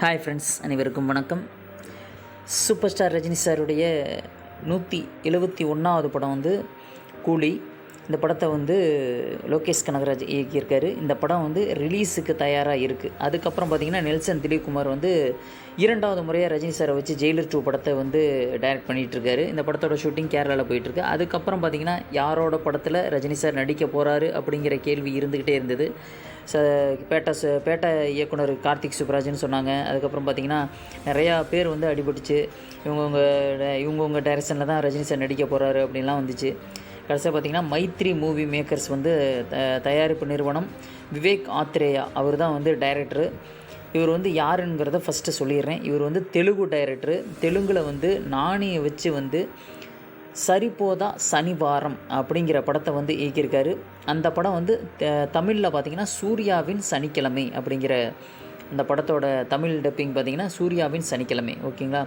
Hi friends அனைவருக்கும் வணக்கம். Super star Rajini சாருடைய நூற்றி எழுபத்தி ஒன்றாவது படம் வந்து கூலி. இந்த படத்தை வந்து லோகேஷ் கனகராஜ் இயக்கியிருக்காரு. இந்த படம் வந்து ரிலீஸுக்கு தயாராக இருக்குது அதுக்கப்புறம் பார்த்திங்கன்னா நெல்சன் திலீப் குமார் வந்து இரண்டாவது முறையாக ரஜினி சாரை வச்சு ஜெயிலர் டூ படத்தை வந்து டைரக்ட் பண்ணிகிட்ருக்காரு இந்த படத்தோட ஷூட்டிங் கேரளாவில் போயிட்டுருக்கு. அதுக்கப்புறம் பார்த்திங்கன்னா யாரோட படத்தில் ரஜினி சார் நடிக்க போகிறாரு அப்படிங்கிற கேள்வி இருந்துக்கிட்டே இருந்தது. ச பேட்டா ச பேட்டா இயக்குனர் கார்த்திக் சுப்ராஜ்னு சொன்னாங்க. அதுக்கப்புறம் பார்த்திங்கன்னா நிறையா பேர் வந்து அடிபட்டுச்சு. இவங்கவுங்க இவங்கவுங்க டைரக்ஷனில் தான் ரஜினி சார் நடிக்க போகிறாரு அப்படின்லாம் வந்துச்சு. கடைசியாக பார்த்திங்கன்னா மைத்ரி மூவி மேக்கர்ஸ் வந்து த தயாரிப்பு நிறுவனம் விவேக் ஆத்ரேயா அவர் தான் வந்து டைரக்டரு இவர் வந்து யாருங்கிறத ஃபஸ்ட்டு சொல்லிடுறேன். இவர் வந்து தெலுங்கு டைரக்டரு தெலுங்கில் வந்து நாணியை வச்சு வந்து சரிபோதா சனிவாரம் அப்படிங்கிற படத்தை வந்து இயக்கியிருக்காரு. அந்த படம் வந்து தமிழில் பார்த்தீங்கன்னா சூர்யாவின் சனிக்கிழமை அப்படிங்கிற அந்த படத்தோட தமிழ் டப்பிங் பார்த்தீங்கன்னா சூர்யாவின் சனிக்கிழமை. ஓகேங்களா?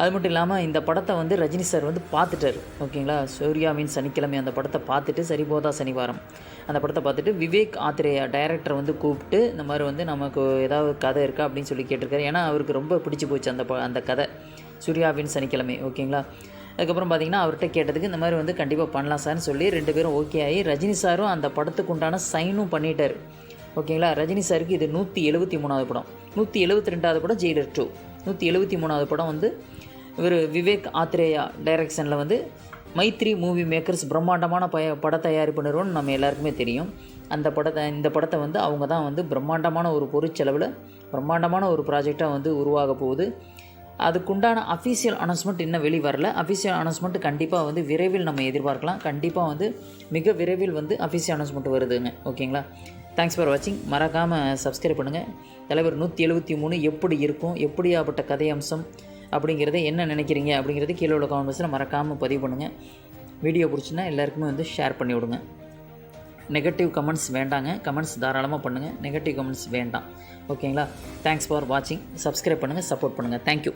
அது மட்டும் இல்லாமல் இந்த படத்தை வந்து ரஜினி சார் வந்து பார்த்துட்டார். ஓகேங்களா? சூர்யாவின் சனிக்கிழமை அந்த படத்தை பார்த்துட்டு சரி போதா சனிவாரம். அந்த படத்தை பார்த்துட்டு விவேக் ஆத்ரேயா டைரக்டரை வந்து கூப்பிட்டு இந்த மாதிரி வந்து நமக்கு ஏதாவது கதை இருக்கா அப்படின்னு சொல்லி கேட்டிருக்காரு. ஏன்னா அவருக்கு ரொம்ப பிடிச்சி போச்சு அந்த ப அந்த கதை. சூர்யாவின் சனிக்கிழமை. ஓகேங்களா? அதுக்கப்புறம் பார்த்தீங்கன்னா அவர்கிட்ட கேட்டதுக்கு இந்த மாதிரி வந்து கண்டிப்பாக பண்ணலாம் சார்னு சொல்லி ரெண்டு பேரும் ஓகே ஆகி ரஜினி சாரும் அந்த படத்துக்கு உண்டான சைனும் பண்ணிட்டார். ஓகேங்களா? ரஜினி சாருக்கு இது நூற்றி எழுபத்தி மூணாவது படம். நூற்றி எழுபத்தி ரெண்டாவது படம் ஜெயிலர் டூ நூற்றி எழுபத்தி மூணாவது படம் வந்து இவர் விவேக் ஆத்ரேயா டைரக்ஷனில் வந்து மைத்ரி மூவி மேக்கர்ஸ் பிரம்மாண்டமான பய பட தயாரிப்பு நிறுவனம் நம்ம எல்லாருக்குமே தெரியும். அந்த படத்தை இந்த படத்தை வந்து அவங்க தான் வந்து பிரம்மாண்டமான ஒரு பொருட்செலவில் பிரம்மாண்டமான ஒரு ப்ராஜெக்டாக வந்து உருவாக போகுது. அதுக்குண்டான அஃபீஷியல் அனௌன்ஸ்மெண்ட் இன்னும் வெளி வரல. அஃபீஷியல் அனௌன்ஸ்மெண்ட் கண்டிப்பாக வந்து விரைவில் நம்ம எதிர்பார்க்கலாம். கண்டிப்பாக வந்து மிக விரைவில் வந்து அஃபீஷியல் அனௌன்ஸ்மெண்ட் வருதுங்க. ஓகேங்களா? தேங்க்ஸ் ஃபார் வாட்சிங் மறக்காமல் சப்ஸ்கிரைப் பண்ணுங்கள் தலைவர் நூற்றி எழுபத்தி மூணு எப்படி இருக்கும் எப்படியாப்பட்ட கதை அம்சம் அப்படிங்கிறத என்ன நினைக்கிறீங்க அப்படிங்கிறது கீழே உள்ள காமெண்ட்ஸில் மறக்காமல் பதிவு பண்ணுங்கள் வீடியோ பிடிச்சின்னா எல்லாருக்குமே வந்து ஷேர் பண்ணி விடுங்க. நெகட்டிவ் கமெண்ட்ஸ் வேண்டாங்க. கமெண்ட்ஸ் தாராளமாக பண்ணுங்கள் நெகட்டிவ் கமெண்ட்ஸ் வேண்டாம். ஓகேங்களா தேங்க்ஸ் ஃபார் வாட்சிங் சப்ஸ்கிரைப் பண்ணுங்கள் சப்போர்ட் பண்ணுங்கள் தேங்க்யூ